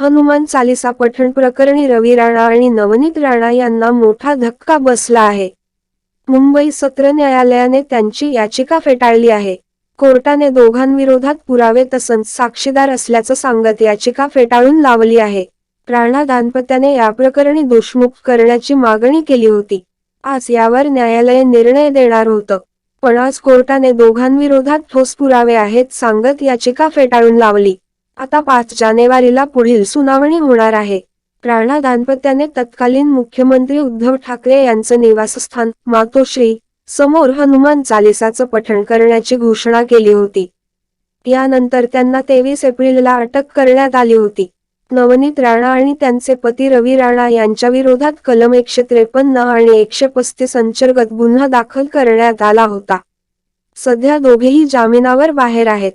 हनुमान चालिसा पठण प्रकरणी रवी राणा आणि नवनीत राणा यांना मोठा धक्का बसला आहे. मुंबई सत्र न्यायालयाने त्यांची याचिका फेटाळली आहे. कोर्टाने दोघांविरोधात पुरावे तसंच साक्षीदार असल्याचं सांगत याचिका फेटाळून लावली आहे. राणा दाम्पत्याने या प्रकरणी दोषमुक्त करण्याची मागणी केली होती. आज यावर न्यायालय निर्णय देणार होतं. पण आज कोर्टाने दोघांविरोधात ठोस पुरावे आहेत सांगत याचिका फेटाळून लावली. आता पाच जानेवारीला पुढील सुनावणी होणार आहे. राणा दाम्पत्याने तत्कालीन मुख्यमंत्री उद्धव ठाकरे यांचं निवासस्थान मातोश्री समोर हनुमान चालिसाचं पठण करण्याची घोषणा केली होती. यानंतर त्यांना तेवीस एप्रिलला अटक करण्यात आली होती. नवनीत राणा आणि त्यांचे पती रवी राणा यांच्या विरोधात कलम एकशे त्रेपन्न आणि एकशे पस्तीस अंतर्गत गुन्हा दाखल करण्यात आला होता. सध्या दोघेही जामिनावर बाहेर आहेत.